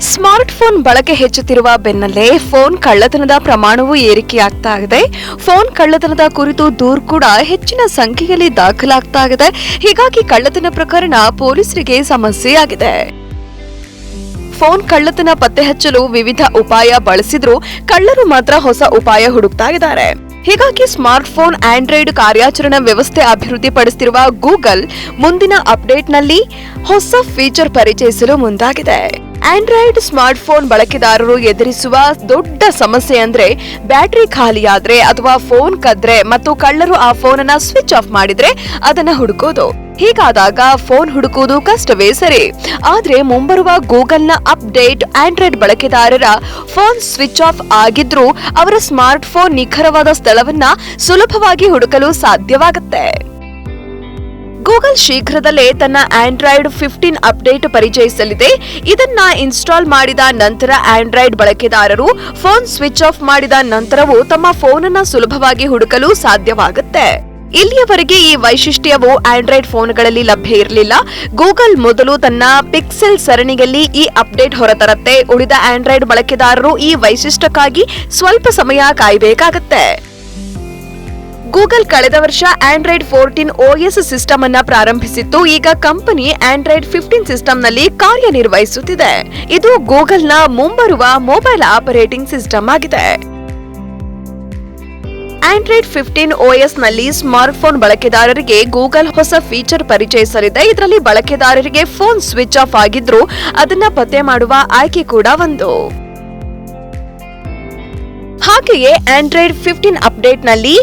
Smart phone ಬಳಕೆ ಹೆಚ್ಚುತ್ತಿರುವ ಬೆನ್ನಲ್ಲೇ ಫೋನ್ ಕಳ್ಳತನದ ಪ್ರಮಾಣವೂ ಏರಿಕೆಯಾಗ್ತಾ ಇದೆ. ಫೋನ್ ಕಳ್ಳತನದ ಕುರಿತು ದೂರು ಕೂಡ ಹೆಚ್ಚಿನ ಸಂಖ್ಯೆಯಲ್ಲಿ ದಾಖಲಾಗ್ತಾ ಇದೆ. ಹೀಗಾಗಿ ಕಳ್ಳತನ ಪ್ರಕರಣ ಪೊಲೀಸರಿಗೆ ಸಮಸ್ಯೆಯಾಗಿದೆ. ಫೋನ್ ಕಳ್ಳತನ ಪತ್ತೆ ಹಚ್ಚಲು ವಿವಿಧ ಉಪಾಯ ಬಳಸಿದ್ರು ಕಳ್ಳರು ಮಾತ್ರ ಹೊಸ ಉಪಾಯ ಹುಡುಕ್ತಾ ಇದ್ದಾರೆ. ಹೀಗಾಗಿ ಸ್ಮಾರ್ಟ್ ಫೋನ್ ಆಂಡ್ರಾಯ್ಡ್ ಕಾರ್ಯಾಚರಣಾ ವ್ಯವಸ್ಥೆ ಅಭಿವೃದ್ಧಿಪಡಿಸುತ್ತಿರುವ ಗೂಗಲ್ ಮುಂದಿನ ಅಪ್ಡೇಟ್ನಲ್ಲಿ ಹೊಸ ಫೀಚರ್ ಪರಿಚಯಿಸಲು ಮುಂದಾಗಿದೆ. ಆಂಡ್ರಾಯ್ಡ್ ಸ್ಮಾರ್ಟ್ಫೋನ್ ಬಳಕೆದಾರರು ಎದುರಿಸುವ ದೊಡ್ಡ ಸಮಸ್ಯೆ ಅಂದ್ರೆ ಬ್ಯಾಟರಿ ಖಾಲಿಯಾದ್ರೆ ಅಥವಾ ಫೋನ್ ಕದ್ರೆ ಮತ್ತು ಕಳ್ಳರು ಆ ಫೋನ್ ಅನ್ನ ಸ್ವಿಚ್ ಆಫ್ ಮಾಡಿದ್ರೆ ಅದನ್ನ ಹುಡುಕೋದು. ಹೀಗಾದಾಗ ಫೋನ್ ಹುಡುಕುವುದು ಕಷ್ಟವೇ ಸರಿ. ಆದ್ರೆ ಮುಂಬರುವ ಗೂಗಲ್ನ ಅಪ್ಡೇಟ್ ಆಂಡ್ರಾಯ್ಡ್ ಬಳಕೆದಾರರ ಫೋನ್ ಸ್ವಿಚ್ ಆಫ್ ಆಗಿದ್ರೂ ಅವರ ಸ್ಮಾರ್ಟ್ಫೋನ್ ನಿಖರವಾದ ಸ್ಥಳವನ್ನ ಸುಲಭವಾಗಿ ಹುಡುಕಲು ಸಾಧ್ಯವಾಗುತ್ತೆ. ಗೂಗಲ್ ಶೀಘ್ರದಲ್ಲೇ ತನ್ನ ಆಂಡ್ರಾಯ್ಡ್ ಫಿಫ್ಟೀನ್ ಅಪ್ಡೇಟ್ ಪರಿಚಯಿಸಲಿದೆ. ಇದನ್ನ ಇನ್ಸ್ಟಾಲ್ ಮಾಡಿದ ನಂತರ ಆಂಡ್ರಾಯ್ಡ್ ಬಳಕೆದಾರರು ಫೋನ್ ಸ್ವಿಚ್ ಆಫ್ ಮಾಡಿದ ನಂತರವೂ ತಮ್ಮ ಫೋನ್ ಅನ್ನ ಸುಲಭವಾಗಿ ಹುಡುಕಲು ಸಾಧ್ಯವಾಗುತ್ತೆ. ಇಲ್ಲಿಯವರೆಗೆ ಈ ವೈಶಿಷ್ಟ್ಯವು ಆಂಡ್ರಾಯ್ಡ್ ಫೋನ್ಗಳಲ್ಲಿ ಲಭ್ಯ ಇರಲಿಲ್ಲ. ಗೂಗಲ್ ಮೊದಲು ತನ್ನ ಪಿಕ್ಸೆಲ್ ಸರಣಿಯಲ್ಲಿ ಈ ಅಪ್ಡೇಟ್ ಹೊರತರತ್ತೆ. ಉಳಿದ ಆಂಡ್ರಾಯ್ಡ್ ಬಳಕೆದಾರರು ಈ ವೈಶಿಷ್ಟ್ಯಕ್ಕಾಗಿ ಸ್ವಲ್ಪ ಸಮಯ ಕಾಯಬೇಕಾಗತ್ತೆ. ಗೂಗಲ್ ಕಳೆದ ವರ್ಷ ಆಂಡ್ರಾಯ್ಡ್ ಫೋರ್ಟೀನ್ ಓಎಸ್ ಸಿಸ್ಟಮ್ ಅನ್ನ ಪ್ರಾರಂಭಿಸಿತ್ತು. ಈಗ ಕಂಪನಿ ಆಂಡ್ರಾಯ್ಡ್ ಫಿಫ್ಟೀನ್ ಸಿಸ್ಟಮ್ನಲ್ಲಿ ಕಾರ್ಯನಿರ್ವಹಿಸುತ್ತಿದೆ. ಇದು ಗೂಗಲ್ನ ಮುಂಬರುವ ಮೊಬೈಲ್ ಆಪರೇಟಿಂಗ್ ಸಿಸ್ಟಮ್ ಆಗಿದೆ. ಆಂಡ್ರಾಯ್ಡ್ ಫಿಫ್ಟೀನ್ ಓಎಸ್ನಲ್ಲಿ ಸ್ಮಾರ್ಟ್ಫೋನ್ ಬಳಕೆದಾರರಿಗೆ ಗೂಗಲ್ ಹೊಸ ಫೀಚರ್ ಪರಿಚಯಿಸಲಿದೆ. ಇದರಲ್ಲಿ ಬಳಕೆದಾರರಿಗೆ ಫೋನ್ ಸ್ವಿಚ್ ಆಫ್ ಆಗಿದ್ರೂ ಅದನ್ನ ಪತ್ತೆ ಮಾಡುವ ಆಯ್ಕೆ ಕೂಡ ಒಂದು. ಹಾಗೆಯೇ ಆಂಡ್ರಾಯ್ಡ್ ಫಿಫ್ಟೀನ್ ಅಪ್ಡೇಟ್ನಲ್ಲಿ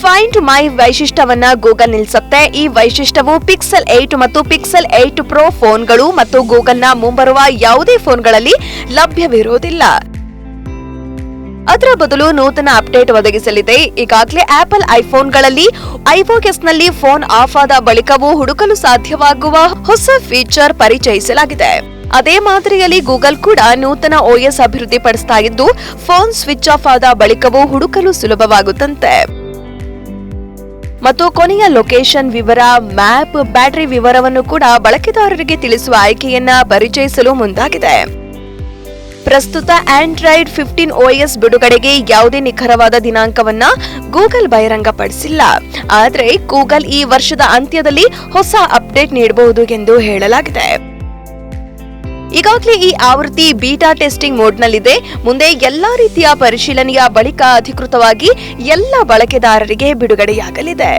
ಫೈಂಡ್ ಮೈ ವೈಶಿಷ್ಟ್ಯವನ್ನ ಗೂಗಲ್ ನಿಲ್ಲಿಸುತ್ತೆ ಈ ವೈಶಿಷ್ಟ್ಯವು ಪಿಕ್ಸೆಲ್ ಏಟ್ ಮತ್ತು ಪಿಕ್ಸೆಲ್ ಏಟ್ ಪ್ರೋ ಫೋನ್ಗಳು ಮತ್ತು ಗೂಗಲ್ನ ಮುಂಬರುವ ಯಾವುದೇ ಫೋನ್ಗಳಲ್ಲಿ ಲಭ್ಯವಿರುವುದಿಲ್ಲ. ಅದರ ಬದಲು ನೂತನ ಅಪ್ಡೇಟ್ ಒದಗಿಸಲಿದೆ. ಈಗಾಗಲೇ ಆಪಲ್ ಐಫೋನ್ಗಳಲ್ಲಿ ನಲ್ಲಿ ಫೋನ್ ಆಫ್ ಆದ ಬಳಿಕವೂ ಹುಡುಕಲು ಸಾಧ್ಯವಾಗುವ ಹೊಸ ಫೀಚರ್ ಪರಿಚಯಿಸಲಾಗಿದೆ. ಅದೇ ಮಾದರಿಯಲ್ಲಿ ಗೂಗಲ್ ಕೂಡ ನೂತನ ಓಎಸ್ ಅಭಿವೃದ್ಧಿಪಡಿಸ್ತಾ ಇದ್ದು ಫೋನ್ ಸ್ವಿಚ್ ಆಫ್ ಆದ ಬಳಿಕವೂ ಹುಡುಕಲು ಸುಲಭವಾಗುತ್ತಂತೆ. ಮತ್ತು ಕೊನೆಯ ಲೊಕೇಶನ್ ವಿವರ, ಮ್ಯಾಪ್, ಬ್ಯಾಟರಿ ವಿವರವನ್ನು ಕೂಡ ಬಳಕೆದಾರರಿಗೆ ತಿಳಿಸುವ ಆಯ್ಕೆಯನ್ನ ಪರಿಚಯಿಸಲು ಮುಂದಾಗಿದೆ. ಪ್ರಸ್ತುತ ಆಂಡ್ರಾಯ್ಡ್ ಫಿಫ್ಟೀನ್ ಓಎಸ್ ಬಿಡುಗಡೆಗೆ ಯಾವುದೇ ನಿಖರವಾದ ದಿನಾಂಕವನ್ನ ಗೂಗಲ್ ಬಹಿರಂಗಪಡಿಸಿಲ್ಲ. ಆದರೆ ಗೂಗಲ್ ಈ ವರ್ಷದ ಅಂತ್ಯದಲ್ಲಿ ಹೊಸ ಅಪ್ಡೇಟ್ ನೀಡಬಹುದು ಎಂದು ಹೇಳಲಾಗಿದೆ. ಈಗಾಗಲೇ ಈ ಆವೃತ್ತಿ ಬೀಟಾ ಟೆಸ್ಟಿಂಗ್ ಮೋಡ್ನಲ್ಲಿದೆ ಮುಂದೆ ಎಲ್ಲಾ ರೀತಿಯ ಪರಿಶೀಲನೆಯ ಬಳಿಕ ಅಧಿಕೃತವಾಗಿ ಎಲ್ಲ ಬಳಕೆದಾರರಿಗೆ ಬಿಡುಗಡೆಯಾಗಲಿದೆ.